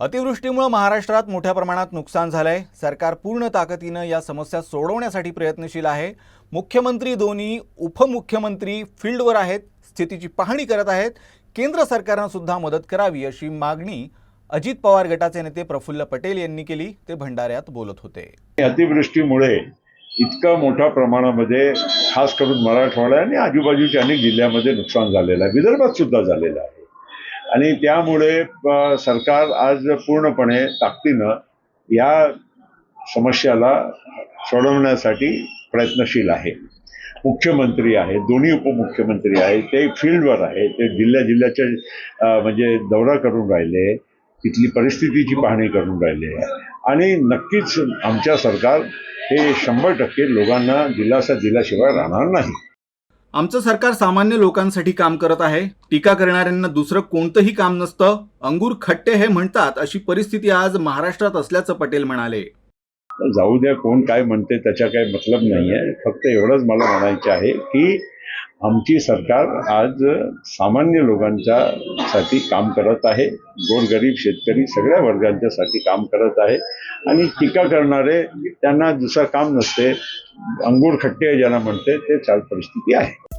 अतिवृष्टीमुळे महाराष्ट्रात मोठ्या प्रमाणात नुकसान झालंय. सरकार पूर्ण ताकदीनं या समस्या सोडवण्यासाठी प्रयत्नशील आहे. मुख्यमंत्री दोन्ही उपमुख्यमंत्री फील्डवर आहेत स्थितीची पाहणी करत आहेत. केंद्र सरकारनं सुद्धा मदत करावी अशी मागणी अजित पवार गटाचे नेते प्रफुल्ल पटेल यांनी केली. ते भंडाऱ्यात बोलत होते. अतिवृष्टीमुळे इतकं मोठ्या प्रमाणामध्ये खास करून मराठवाडा आणि आजूबाजूच्या अनेक जिल्ह्यामध्ये नुकसान झालेलं आहे. विदर्भात सुद्धा झालेलं आहे. आणि त्यामुळे सरकार आज पूर्णपणे ताकदीनं या समस्याला सोडवण्यासाठी प्रयत्नशील आहे. मुख्यमंत्री आहेत दोन्ही उपमुख्यमंत्री आहेत ते फील्डवर आहे ते जिल्ह्या जिल्ह्याचे म्हणजे दौरा करून राहिले तिथली परिस्थितीची पाहणी करून राहिले. आणि नक्कीच आमच्या सरकार हे शंभर टक्के लोकांना दिलासा दिल्याशिवाय राहणार नाही. आमचं सरकार सामान्य लोकांसाठी काम करत आहे. टीका करणाऱ्यांना दुसरं कोणतंही काम नसतं. अंगूर खट्टे हे म्हणतात अशी परिस्थिती आज महाराष्ट्रात असल्याचं पटेल म्हणाले. जाऊ द्या कोण काय म्हणते त्याचा काही मतलब नाही आहे फक्त एवढंच मला म्हणायचं आहे की आमची सरकार आज सामान्य लोकांच्या साठी काम करत आहे. गोरगरीब शेतकरी सगळ्या वर्गांच्यासाठी काम करत आहे. आणि टीका करणारे त्यांना दुसरं काम नसते. अंगूर खट्टे ज्यांना म्हणते ते चाल परिस्थिती आहे.